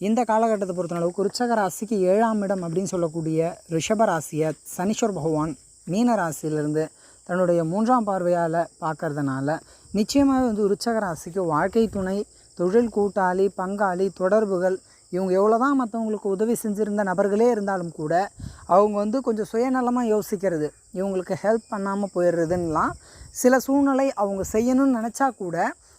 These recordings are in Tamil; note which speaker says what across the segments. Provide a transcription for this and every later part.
Speaker 1: இந்த காலகட்டத்தை பொறுத்தளவுக்கு விருச்சக ராசிக்கு ஏழாம் இடம் அப்படின்னு சொல்லக்கூடிய ரிஷபராசியை சனீஸ்வர் பகவான் மீன ராசியிலிருந்து தன்னுடைய மூன்றாம் பார்வையால் பார்க்கறதுனால நிச்சயமாக வந்து விருச்சக ராசிக்கு வாழ்க்கை துணை தொழில் கூட்டாளி பங்காளி தொடர்புகள் இவங்க எவ்வளோ தான் மற்றவங்களுக்கு உதவி செஞ்சுருந்த நபர்களே இருந்தாலும் கூட அவங்க வந்து கொஞ்சம் சுயநலமாக யோசிக்கிறது இவங்களுக்கு ஹெல்ப் பண்ணாமல் போயிடுறதுன்னெலாம் சில சூழ்நிலை அவங்க செய்யணும்னு நினச்சா கூட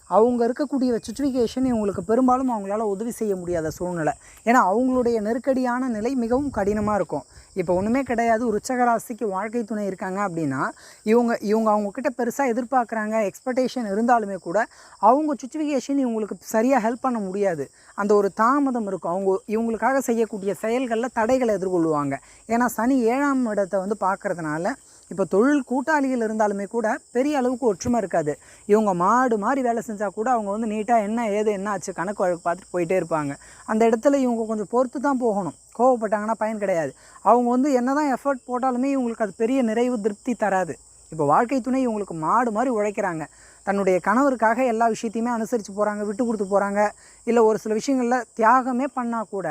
Speaker 1: அவங்க இருக்கக்கூடிய சுச்சுவேஷன் இவங்களுக்கு பெரும்பாலும் அவங்களால உதவி செய்ய முடியாத சூழ்நிலை. ஏன்னா அவங்களுடைய நெருக்கடியான நிலை மிகவும் கடினமாக இருக்கும். இப்போ ஒன்றுமே கிடையாது. உற்சக வாழ்க்கை துணை இருக்காங்க அப்படின்னா இவங்க இவங்க அவங்கக்கிட்ட பெருசாக எதிர்பார்க்குறாங்க எக்ஸ்பெக்டேஷன் இருந்தாலுமே கூட அவங்க சுச்சுவேஷன் இவங்களுக்கு சரியாக ஹெல்ப் பண்ண முடியாது. அந்த ஒரு தாமதம் இருக்கும். அவங்க இவங்களுக்காக செய்யக்கூடிய செயல்களில் தடைகளை எதிர்கொள்வாங்க ஏன்னா சனி ஏழாம் இடத்தை வந்து பார்க்கறதுனால இப்போ தொழில் கூட்டாளிகள் இருந்தாலுமே கூட பெரிய அளவுக்கு ஒற்றுமை இருக்காது. இவங்க மாடு மாதிரி வேலை செஞ்சால் கூட அவங்க வந்து நீட்டாக என்ன ஏது என்ன ஆச்சு கணக்கு வழக்கு பார்த்துட்டு போயிட்டே இருப்பாங்க. அந்த இடத்துல இவங்க கொஞ்சம் பொறுத்து தான் போகணும். கோவப்பட்டாங்கன்னா பயன் கிடையாது. அவங்க வந்து என்ன தான் எஃபர்ட் போட்டாலுமே இவங்களுக்கு அது பெரிய நிறைவு திருப்தி தராது. இப்போ வாழ்க்கை துணை இவங்களுக்கு மாடு மாதிரி உழைக்கிறாங்க. தன்னுடைய கணவருக்காக எல்லா விஷயத்தையுமே அனுசரித்து போகிறாங்க விட்டு கொடுத்து போகிறாங்க இல்லை ஒரு சில விஷயங்களில் தியாகமே பண்ணால் கூட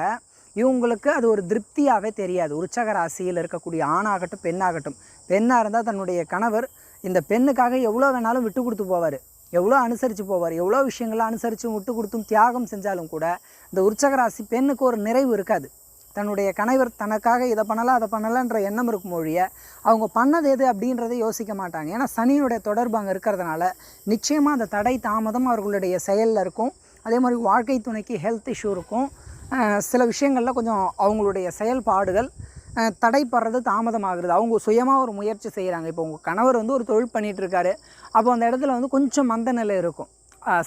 Speaker 1: இவங்களுக்கு அது ஒரு திருப்தியாகவே தெரியாது. உற்சக ராசியில் இருக்கக்கூடிய ஆணாகட்டும் பெண்ணாகட்டும். பெண்ணாக இருந்தால் தன்னுடைய கணவர் இந்த பெண்ணுக்காக எவ்வளோ வேணாலும் விட்டு கொடுத்து போவார். எவ்வளோ அனுசரித்து போவார். எவ்வளோ விஷயங்களை அனுசரித்து விட்டு கொடுத்தும் தியாகம் செஞ்சாலும் கூட இந்த உற்சகராசி பெண்ணுக்கு ஒரு நிறைவு இருக்காது. தன்னுடைய கணவர் தனக்காக இதை பண்ணலாம் அதை பண்ணலான்ற எண்ணம் இருக்கும் மொழிய அவங்க பண்ணது எது அப்படின்றத யோசிக்க மாட்டாங்க. ஏன்னா சனியுடைய தொடர்பு அங்கே இருக்கிறதுனால நிச்சயமாக அந்த தடை தாமதம் அவர்களுடைய செயலில் இருக்கும். அதே மாதிரி வாழ்க்கை துணைக்கு ஹெல்த் இஷ்யூ இருக்கும். சில விஷயங்களில் கொஞ்சம் அவங்களுடைய செயல்பாடுகள் தடைப்படுறது தாமதமாகிறது. அவங்க சுயமாக ஒரு முயற்சி செய்கிறாங்க இப்போ உங்கள் கணவர் வந்து ஒரு தொழில் பண்ணிகிட்ருக்காரு அப்போ அந்த இடத்துல வந்து கொஞ்சம் மந்த நிலை இருக்கும்.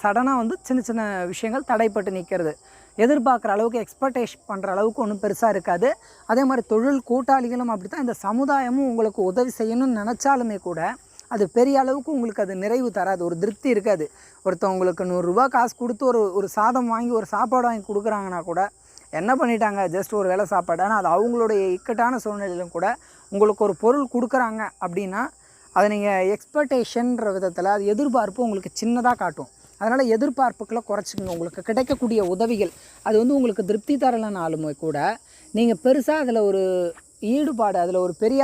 Speaker 1: சடனாக வந்து சின்ன சின்ன விஷயங்கள் தடைப்பட்டு நிற்கிறது எதிர்பார்க்குற அளவுக்கு எக்ஸ்பெக்டேஷன் பண்ணுற அளவுக்கு ஒன்றும் பெருசாக இருக்காது. அதே மாதிரி தொழில் கூட்டாளிகளும் அப்படி தான் இந்த சமுதாயமும் உங்களுக்கு உதவி செய்யணும்னு நினச்சாலுமே கூட அது பெரிய அளவுக்கு உங்களுக்கு அது நிறைவு தராது. ஒரு திருப்தி இருக்காது. ஒருத்தவங்களுக்கு நூறுரூவா காசு கொடுத்து ஒரு ஒரு சாதம் வாங்கி ஒரு சாப்பாடு வாங்கி கொடுக்குறாங்கன்னா கூட என்ன பண்ணிட்டாங்க? ஜஸ்ட் ஒரு வேளை சாப்பாடு. ஆனால் அது அவங்களுடைய இக்கட்டான சூழ்நிலையிலும் கூட உங்களுக்கு ஒரு பொருள் கொடுக்குறாங்க அப்படின்னா அதை நீங்கள் எக்ஸ்பெக்டேஷன்ற விதத்தில் அது எதிர்பார்ப்பு உங்களுக்கு சின்னதாக காட்டும். அதனால் எதிர்பார்ப்புகளை குறைச்சிக்கங்க. உங்களுக்கு கிடைக்கக்கூடிய உதவிகள் அது வந்து உங்களுக்கு திருப்தி தரலைனாலுமே கூட நீங்கள் பெருசாக அதில் ஒரு ஈடுபாடு அதில் ஒரு பெரிய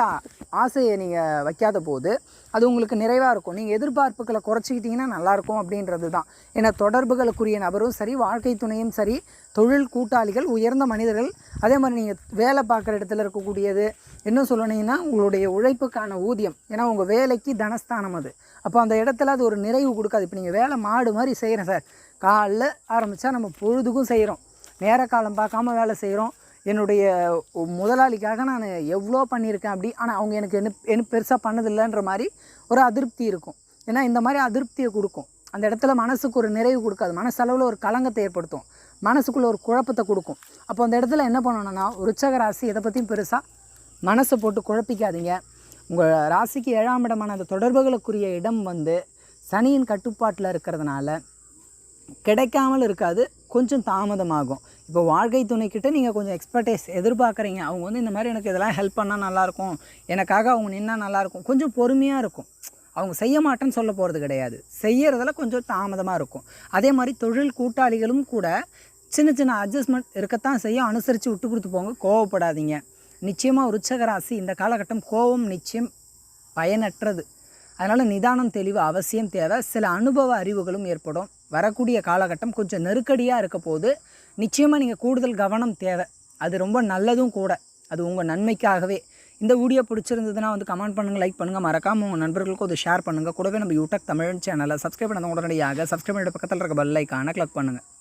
Speaker 1: ஆசையை நீங்கள் வைக்காத போது அது உங்களுக்கு நிறைவாக இருக்கும். நீங்கள் எதிர்பார்ப்புகளை குறைச்சிக்கிட்டிங்கன்னா நல்லாயிருக்கும் அப்படின்றது தான். ஏன்னா தொடர்புகளுக்குரிய நபரும் சரி வாழ்க்கை துணையும் சரி தொழில் கூட்டாளிகள் உயர்ந்த மனிதர்கள் அதே மாதிரி நீங்கள் வேலை பார்க்குற இடத்துல இருக்கக்கூடியது இன்னும் சொல்லணுங்கன்னா உங்களுடைய உழைப்புக்கான ஊதியம். ஏன்னா உங்கள் வேலைக்கு தனஸ்தானம் அது. அப்போ அந்த இடத்துல அது ஒரு நிறைவு கொடுக்காது. இப்போ நீங்கள் வேலை மாடு மாதிரி செய்கிறேன் சார். காலைல ஆரம்பித்தா நம்ம பொழுதுக்கும் செய்கிறோம் நேர காலம் பார்க்காம வேலை செய்கிறோம் என்னுடைய முதலாளிக்காக நான் எவ்வளோ பண்ணியிருக்கேன் அப்படி ஆனால் அவங்க எனக்கு என்ன என்ன பெருசாக பண்ணதில்லைன்ற மாதிரி ஒரு அதிருப்தி இருக்கும். ஏன்னா இந்த மாதிரி அதிருப்தியை கொடுக்கும். அந்த இடத்துல மனசுக்கு ஒரு நிறைவு கொடுக்காது. மனசளவில் ஒரு களங்கத்தை ஏற்படுத்தும். மனசுக்குள்ளே ஒரு குழப்பத்தை கொடுக்கும். அப்போ அந்த இடத்துல என்ன பண்ணணும்னா உற்சக ராசி எதை பற்றியும் பெருசாக மனசை போட்டு குழப்பிக்காதீங்க. உங்கள் ராசிக்கு ஏழாம் இடமான அந்த தொடர்புகளுக்குரிய இடம் வந்து சனியின் கட்டுப்பாட்டில் இருக்கிறதுனால கிடைக்காமல் இருக்காது கொஞ்சம் தாமதமாகும். இப்போ வாழ்க்கை துணைக்கிட்ட நீங்கள் கொஞ்சம் எக்ஸ்பர்டைஸ் எதிர்பார்க்குறீங்க. அவங்க வந்து இந்த மாதிரி எனக்கு இதெல்லாம் ஹெல்ப் பண்ணால் நல்லாயிருக்கும். எனக்காக அவங்க நின்னால் நல்லாயிருக்கும். கொஞ்சம் பொறுமையாக இருக்கும். அவங்க செய்ய மாட்டேன்னு சொல்ல போகிறது கிடையாது. செய்யறதுல கொஞ்சம் தாமதமாக இருக்கும். அதே மாதிரி தொழில் கூட்டாளிகளும் கூட சின்ன சின்ன அட்ஜஸ்ட்மெண்ட் இருக்கத்தான் செய்ய அனுசரித்து விட்டு கொடுத்து போங்க. கோவப்படாதீங்க. நிச்சயமாக உற்சக இந்த காலகட்டம் கோபம் நிச்சயம் பயனற்றது. அதனால் நிதானம் தெளிவு அவசியம் தேவை. சில அனுபவ அறிவுகளும் ஏற்படும். வரக்கூடிய காலகட்டம் கொஞ்சம் நெருக்கடியாக இருக்க போது நிச்சயமாக நீங்கள் கூடுதல் கவனம் தேவை. அது ரொம்ப நல்லதும் கூட. அது உங்கள் நன்மைக்காகவே. இந்த வீடியோ பிடிச்சிருந்ததுன்னா வந்து கமெண்ட் பண்ணுங்கள் லைக் பண்ணுங்கள் மறக்காமல் உங்கள் நண்பர்களுக்கும் அதை ஷேர் பண்ணுங்கள் கூடவே நம்ம யூடியூப் தமிழ் சேனலை சப்ஸ்கிரைப் பண்ண உடனடியாக சப்ஸ்கிரைப் பண்ணிட்டு பக்கத்தில் இருக்க பெல் ஐக்கானை கிளிக் பண்ணுங்கள்